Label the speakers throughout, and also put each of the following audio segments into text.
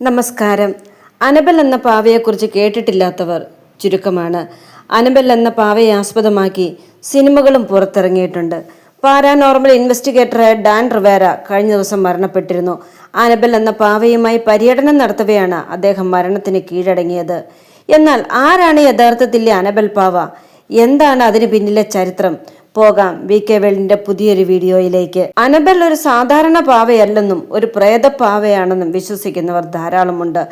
Speaker 1: നമസ്കാരം. അനബൽ എന്ന പാവയെക്കുറിച്ച് കേട്ടിട്ടില്ലാത്തവർ ചുരുക്കമാണ്. അനബൽ എന്ന പാവയെ ആസ്പദമാക്കി സിനിമകളും പുറത്തിറങ്ങിയിട്ടുണ്ട്. പാരാനോർമൽ ഇൻവെസ്റ്റിഗേറ്ററായ ഡാൻ റിവേര കഴിഞ്ഞ ദിവസം മരണപ്പെട്ടിരുന്നു. അനബൽ എന്ന പാവയുമായി പര്യടനം നടത്തവെയാണ് അദ്ദേഹം മരണത്തിന് കീഴടങ്ങിയത്. എന്നാൽ ആരാണ് യഥാർത്ഥത്തിലെ അനബൽ പാവ? എന്താണ് അതിന് പിന്നിലെ ചരിത്രം? പോകാം. വി കെ വേൾഡിന്റെ പുതിയൊരു വീഡിയോയിലേക്ക്. അനബൽ ഒരു സാധാരണ പാവയല്ലെന്നും ഒരു പ്രേത പാവയാണെന്നും വിശ്വസിക്കുന്നവർ ധാരാളമുണ്ട്.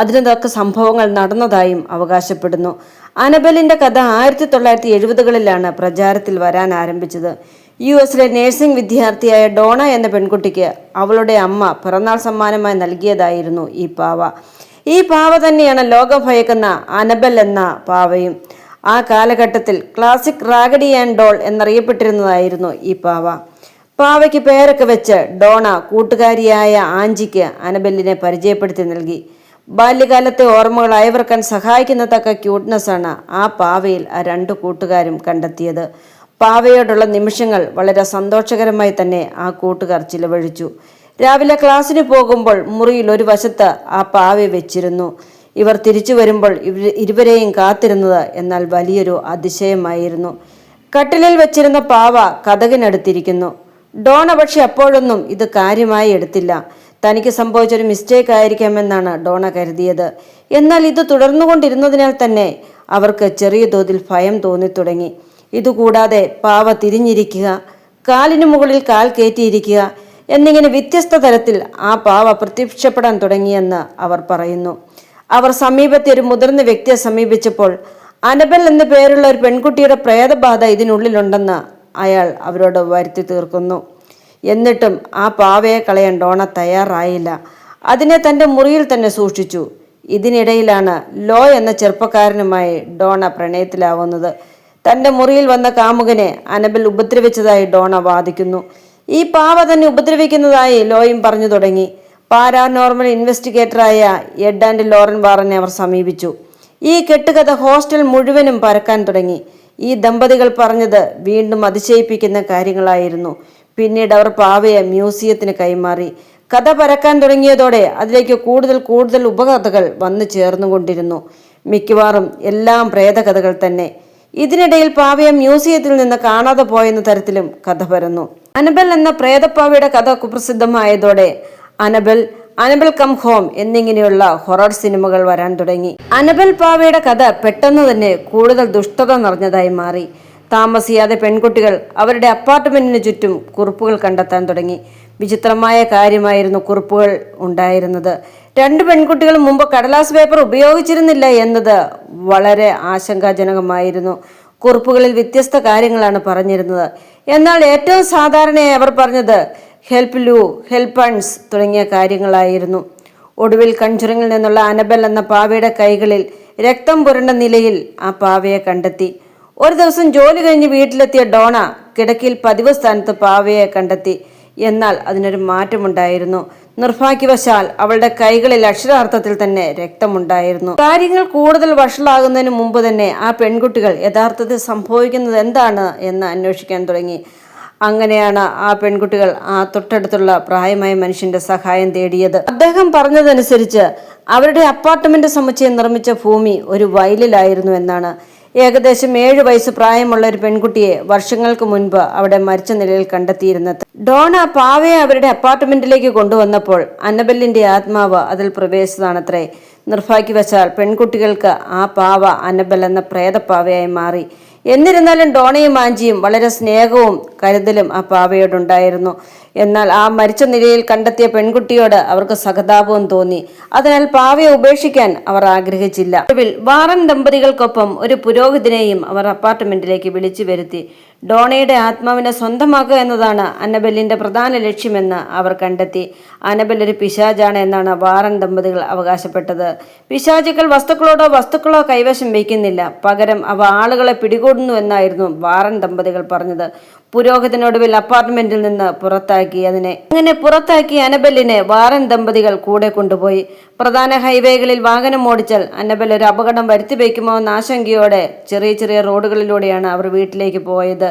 Speaker 1: അതിനൊക്കെ സംഭവങ്ങൾ നടന്നതായും അവകാശപ്പെടുന്നു. അനബലിന്റെ കഥ ആയിരത്തി തൊള്ളായിരത്തി എഴുപതുകളിലാണ് പ്രചാരത്തിൽ വരാൻ ആരംഭിച്ചത്. യു എസിലെ നഴ്സിംഗ് വിദ്യാർത്ഥിയായ ഡോണ എന്ന പെൺകുട്ടിക്ക് അവളുടെ അമ്മ പിറന്നാൾ സമ്മാനമായി നൽകിയതായിരുന്നു ഈ പാവ. ഈ പാവ തന്നെയാണ് ലോകം ഭയക്കുന്ന അനബൽ എന്ന പാവയും. ആ കാലഘട്ടത്തിൽ ക്ലാസിക് റാഗഡി ആൻഡ് ഡോൾ എന്നറിയപ്പെട്ടിരുന്നതായിരുന്നു ഈ പാവ. പാവയ്ക്ക് പേരൊക്കെ വെച്ച് ഡോണ കൂട്ടുകാരിയായ ആഞ്ചിക്ക് അനബെല്ലിനെ പരിചയപ്പെടുത്തി നൽകി. ബാല്യകാലത്തെ ഓർമ്മകൾ അയവർക്കാൻ സഹായിക്കുന്ന തക്ക ക്യൂട്ട്നെസ്സാണ് ആ പാവയിൽ ആ രണ്ട് കൂട്ടുകാരും കണ്ടെത്തിയത്. പാവയോടുള്ള നിമിഷങ്ങൾ വളരെ സന്തോഷകരമായി തന്നെ ആ കൂട്ടുകാർ ചിലവഴിച്ചു. രാവിലെ ക്ലാസ്സിന് പോകുമ്പോൾ മുറിയിൽ ഒരു വശത്ത് ആ പാവ വെച്ചിരുന്നു. ഇവർ തിരിച്ചു വരുമ്പോൾ ഇരുവരെയും കാത്തിരുന്നത് എന്നാൽ വലിയൊരു അതിശയമായിരുന്നു. കട്ടിലിൽ വെച്ചിരുന്ന പാവ കഥകിനടുത്തിരിക്കുന്നു. ഡോണ പക്ഷെ അപ്പോഴൊന്നും ഇത് കാര്യമായി എടുത്തില്ല. തനിക്ക് സംഭവിച്ചൊരു മിസ്റ്റേക്ക് ആയിരിക്കാമെന്നാണ് ഡോണ കരുതിയത്. എന്നാൽ ഇത് തുടർന്നുകൊണ്ടിരുന്നതിനാൽ തന്നെ അവർക്ക് ചെറിയ തോതിൽ ഭയം തോന്നിത്തുടങ്ങി. ഇതുകൂടാതെ പാവ തിരിഞ്ഞിരിക്കുക കാലിനു മുകളിൽ കാൽ കയറ്റിയിരിക്കുക എന്നിങ്ങനെ വ്യത്യസ്ത തരത്തിൽ ആ പാവ പ്രത്യക്ഷപ്പെടാൻ തുടങ്ങിയെന്ന് അവർ പറയുന്നു. അവർ സമീപത്തെ ഒരു മുതിർന്ന വ്യക്തിയെ സമീപിച്ചപ്പോൾ അനബൽ എന്ന പേരുള്ള ഒരു പെൺകുട്ടിയുടെ പ്രേതബാധ ഇതിനുള്ളിലുണ്ടെന്ന് അയാൾ അവരോട് വരുത്തി തീർക്കുന്നു. എന്നിട്ടും ആ പാവയെ കളയാൻ ഡോണ തയ്യാറായില്ല. അതിനെ തന്റെ മുറിയിൽ തന്നെ സൂക്ഷിച്ചു. ഇതിനിടയിലാണ് ലോ എന്ന ചെറുപ്പക്കാരനുമായി ഡോണ പ്രണയത്തിലാവുന്നത്. തന്റെ മുറിയിൽ വന്ന കാമുകനെ അനബൽ ഉപദ്രവിച്ചതായി ഡോണ വാദിക്കുന്നു. ഈ പാവ തന്നെ ഉപദ്രവിക്കുന്നതായി ലോയും പറഞ്ഞു തുടങ്ങി. പാരാനോർമൽ ഇൻവെസ്റ്റിഗേറ്ററായ എഡ് ആൻഡ് ലോറൻ വാറനെ അവർ സമീപിച്ചു. ഈ കെട്ടുകഥ ഹോസ്റ്റൽ മുഴുവനും പരക്കാൻ തുടങ്ങി. ഈ ദമ്പതികൾ പറഞ്ഞത് വീണ്ടും അതിശയിപ്പിക്കുന്ന കാര്യങ്ങളായിരുന്നു. പിന്നീട് അവർ പാവയെ മ്യൂസിയത്തിന് കൈമാറി. കഥ പരക്കാൻ തുടങ്ങിയതോടെ അതിലേക്ക് കൂടുതൽ കൂടുതൽ ഉപകഥകൾ വന്നു ചേർന്നുകൊണ്ടിരുന്നു. മിക്കവാറും എല്ലാം പ്രേതകഥകൾ തന്നെ. ഇതിനിടയിൽ പാവയെ മ്യൂസിയത്തിൽ നിന്ന് കാണാതെ പോയെന്ന തരത്തിലും കഥ പരന്നു. അനബൽ എന്ന പ്രേതപ്പാവയുടെ കഥ കുപ്രസിദ്ധമായതോടെ അനബൽ അനബൽ കം ഹോം എന്നിങ്ങനെയുള്ള ഹൊറർ സിനിമകൾ വരാൻ തുടങ്ങി. അനബൽ പാവയുടെ കഥ പെട്ടെന്ന് തന്നെ കൂടുതൽ ദുഷ്ടത നിറഞ്ഞതായി മാറി. താമസിയാതെ പെൺകുട്ടികൾ അവരുടെ അപ്പാർട്ട്മെന്റിന് ചുറ്റും കുറിപ്പുകൾ കണ്ടെത്താൻ തുടങ്ങി. വിചിത്രമായ കാര്യമായിരുന്നു കുറിപ്പുകൾ ഉണ്ടായിരുന്നത്. രണ്ട് പെൺകുട്ടികളും മുമ്പ് കടലാസ് പേപ്പർ ഉപയോഗിച്ചിരുന്നില്ല എന്നത് വളരെ ആശങ്കാജനകമായിരുന്നു. കുറിപ്പുകളിൽ വ്യത്യസ്ത കാര്യങ്ങളാണ് പറഞ്ഞിരുന്നത്. എന്നാൽ ഏറ്റവും സാധാരണയായി അവർ പറഞ്ഞത് ഹെൽപ്പ് ലു ഹെൽപ്പ് അൺസ് തുടങ്ങിയ കാര്യങ്ങളായിരുന്നു. ഒടുവിൽ കഞ്ചുറിങ്ങിൽ നിന്നുള്ള അനബൽ എന്ന പാവയുടെ കൈകളിൽ രക്തം പുരണ്ട നിലയിൽ ആ പാവയെ കണ്ടെത്തി. ഒരു ദിവസം ജോലി കഴിഞ്ഞ് വീട്ടിലെത്തിയ ഡോണ കിടക്കിയിൽ പതിവ് സ്ഥാനത്ത് പാവയെ കണ്ടെത്തി. എന്നാൽ അതിനൊരു മാറ്റമുണ്ടായിരുന്നു. നിർഭാഗ്യവശാൽ അവളുടെ കൈകളിൽ അക്ഷരാർത്ഥത്തിൽ തന്നെ രക്തമുണ്ടായിരുന്നു. കാര്യങ്ങൾ കൂടുതൽ വഷളാകുന്നതിന് മുമ്പ് തന്നെ ആ പെൺകുട്ടികൾ യഥാർത്ഥത്തിൽ സംഭവിക്കുന്നത് എന്താണ് എന്ന് അന്വേഷിക്കാൻ തുടങ്ങി. അങ്ങനെയാണ് ആ പെൺകുട്ടികൾ ആ തൊട്ടടുത്തുള്ള പ്രായമായ മനുഷ്യന്റെ സഹായം തേടിയത്. അദ്ദേഹം പറഞ്ഞതനുസരിച്ച് അവരുടെ അപ്പാർട്ട്മെന്റ് സമുച്ചയം നിർമ്മിച്ച ഭൂമി ഒരു വയലിലായിരുന്നു എന്നാണ്. ഏകദേശം ഏഴ് വയസ്സ് പ്രായമുള്ള ഒരു പെൺകുട്ടിയെ വർഷങ്ങൾക്ക് മുൻപ് അവിടെ മരിച്ച നിലയിൽ കണ്ടെത്തിയിരുന്നത്. ഡോണ പാവയെ അവരുടെ അപ്പാർട്ട്മെന്റിലേക്ക് കൊണ്ടുവന്നപ്പോൾ അന്നബെല്ലിന്റെ ആത്മാവ് അതിൽ പ്രവേശിച്ചതാണത്രേ. നിർഭാഗ്യവശാൽ പെൺകുട്ടികൾക്ക് ആ പാവ അന്നബൽ എന്ന പ്രേതപ്പാവയായി മാറി. എന്നിരുന്നാലും ഡോണയും മാഞ്ചിയും വളരെ സ്നേഹവും കരുതലും ആ പാവയോടുണ്ടായിരുന്നു. എന്നാൽ ആ മരിച്ച നിലയിൽ കണ്ടെത്തിയ പെൺകുട്ടിയോട് അവർക്ക് സഹതാപവും തോന്നി. അതിനാൽ പാവയെ ഉപേക്ഷിക്കാൻ അവർ ആഗ്രഹിച്ചില്ല. ഒടുവിൽ വാറൻ ദമ്പതികൾക്കൊപ്പം ഒരു പുരോഹിതനെയും അവർ അപ്പാർട്ട്മെന്റിലേക്ക് വിളിച്ചു വരുത്തി. ഡോണയുടെ ആത്മാവിനെ സ്വന്തമാക്കുക എന്നതാണ് അന്നബെല്ലിന്റെ പ്രധാന ലക്ഷ്യമെന്ന് അവർ കണ്ടെത്തി. അനബൽ ഒരു പിശാജാണ് എന്നാണ് വാറൻ ദമ്പതികൾ അവകാശപ്പെട്ടത്. പിശാചുക്കൾ വസ്തുക്കളോടോ വസ്തുക്കളോ കൈവശം വയ്ക്കുന്നില്ല. പകരം അവ ആളുകളെ പിടികൂടുന്നു എന്നായിരുന്നു വാറൻ ദമ്പതികൾ പറഞ്ഞത്. പുരോഹിതനൊടുവിൽ അപ്പാർട്ട്മെന്റിൽ നിന്ന് പുറത്താക്കി അതിനെ. അങ്ങനെ പുറത്താക്കി അനബലിനെ വാറൻ ദമ്പതികൾ കൂടെ കൊണ്ടുപോയി. പ്രധാന ഹൈവേകളിൽ വാഹനം ഓടിച്ചാൽ അനബൽ ഒരു അപകടം വരുത്തിവെക്കുമോ എന്ന ആശങ്കയോടെ ചെറിയ ചെറിയ റോഡുകളിലൂടെയാണ് അവർ വീട്ടിലേക്ക് പോയത്.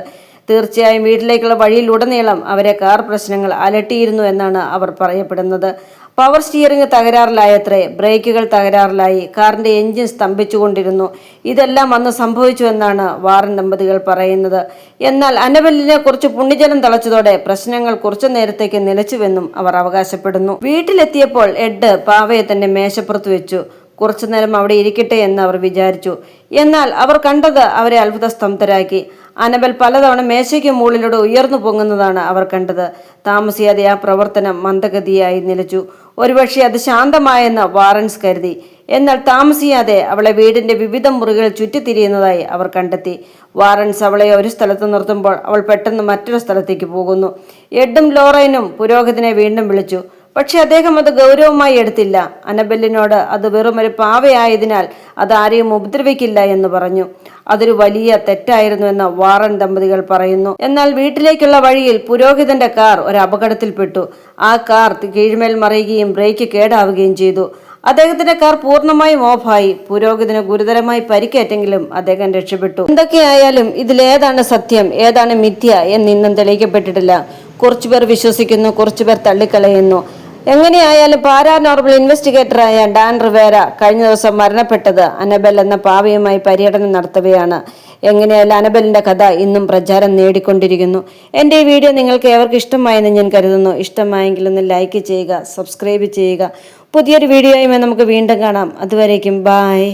Speaker 1: തീർച്ചയായും വീട്ടിലേക്കുള്ള വഴിയിലുടനീളം അവരെ കാർ പ്രശ്നങ്ങൾ അലട്ടിയിരുന്നു എന്നാണ് അവർ പറയപ്പെടുന്നത്. പവർ സ്റ്റിയറിംഗ് തകരാറിലായത്രേ ബ്രേക്കുകൾ തകരാറിലായി കാറിന്റെ എഞ്ചിൻ സ്തംഭിച്ചുകൊണ്ടിരുന്നു. ഇതെല്ലാം അന്ന് സംഭവിച്ചു എന്നാണ് വാറൻ ദമ്പതികൾ പറയുന്നത്. എന്നാൽ അനബലിനെ കുറിച്ച് പുണ്യജലം തളച്ചതോടെ പ്രശ്നങ്ങൾ കുറച്ചു നേരത്തേക്ക് നിലച്ചുവെന്നും അവർ അവകാശപ്പെടുന്നു. വീട്ടിലെത്തിയപ്പോൾ എഡ് പാവയെ തന്നെ മേശപ്പുറത്ത് വെച്ചു. കുറച്ചു നേരം അവിടെ ഇരിക്കട്ടെ എന്ന് അവർ വിചാരിച്ചു. എന്നാൽ അവർ കണ്ടത് അവരെ അത്ഭുത സ്തംഭരാക്കി. അനബൽ പലതവണ മേശയ്ക്ക് മുകളിലൂടെ ഉയർന്നു പൊങ്ങുന്നതാണ് അവർ കണ്ടത്. താമസിയാതെ ആ പ്രവർത്തനം മന്ദഗതിയായി നിലച്ചു. ഒരുപക്ഷെ അത് ശാന്തമായെന്ന് വാറൻസ് കരുതി. എന്നാൽ താമസിയാതെ അവളെ വീടിന്റെ വിവിധ മുറികൾ ചുറ്റിത്തിരിയുന്നതായി അവർ കണ്ടെത്തി. വാറൻസ് അവളെ ഒരു സ്ഥലത്ത് നിർത്തുമ്പോൾ അവൾ പെട്ടെന്ന് മറ്റൊരു സ്ഥലത്തേക്ക് പോകുന്നു. എഡും ലോറൈനും പുരോഹിതനെ വീണ്ടും വിളിച്ചു. പക്ഷെ അദ്ദേഹം അത് ഗൗരവമായി എടുത്തില്ല. അനബെല്ലിനോട് അത് വെറുമൊരു പാവയായതിനാൽ അത് ആരെയും ഉപദ്രവിക്കില്ല എന്ന് പറഞ്ഞു. അതൊരു വലിയ തെറ്റായിരുന്നു എന്ന് വാറൻ ദമ്പതികൾ പറയുന്നു. എന്നാൽ വീട്ടിലേക്കുള്ള വഴിയിൽ പുരോഹിതന്റെ കാർ ഒരു അപകടത്തിൽപ്പെട്ടു. ആ കാർ കീഴ്മേൽ മറിയുകയും ബ്രേക്ക് കേടാവുകയും ചെയ്തു. അദ്ദേഹത്തിന്റെ കാർ പൂർണമായും ഓഫായി. പുരോഹിതന് ഗുരുതരമായി പരിക്കേറ്റെങ്കിലും അദ്ദേഹം രക്ഷപ്പെട്ടു. എന്തൊക്കെയായാലും ഇതിലേതാണ് സത്യം ഏതാണ് മിഥ്യ എന്ന് ഇന്നും തെളിയിക്കപ്പെട്ടിട്ടില്ല. കുറച്ചുപേർ വിശ്വസിക്കുന്നു കുറച്ചുപേർ തള്ളിക്കളയുന്നു. എങ്ങനെയായാലും പാരാനോർമൽ ഇൻവെസ്റ്റിഗേറ്ററായ ഡാൻ റിവേര കഴിഞ്ഞ ദിവസം മരണപ്പെട്ടത് അനബൽ എന്ന പാവയുമായി പര്യടനം നടത്തവെയാണ്. എങ്ങനെയായാലും അനബലിന്റെ കഥ ഇന്നും പ്രചാരം നേടിക്കൊണ്ടിരിക്കുന്നു. എന്റെ ഈ വീഡിയോ നിങ്ങൾക്ക് ഏവർക്ക് ഇഷ്ടമായെന്ന് ഞാൻ കരുതുന്നു. ഇഷ്ടമായെങ്കിൽ ഒന്ന് ലൈക്ക് ചെയ്യുക സബ്സ്ക്രൈബ് ചെയ്യുക. പുതിയൊരു വീഡിയോയുമായി നമുക്ക് വീണ്ടും കാണാം. അതുവരേക്കും ബായ്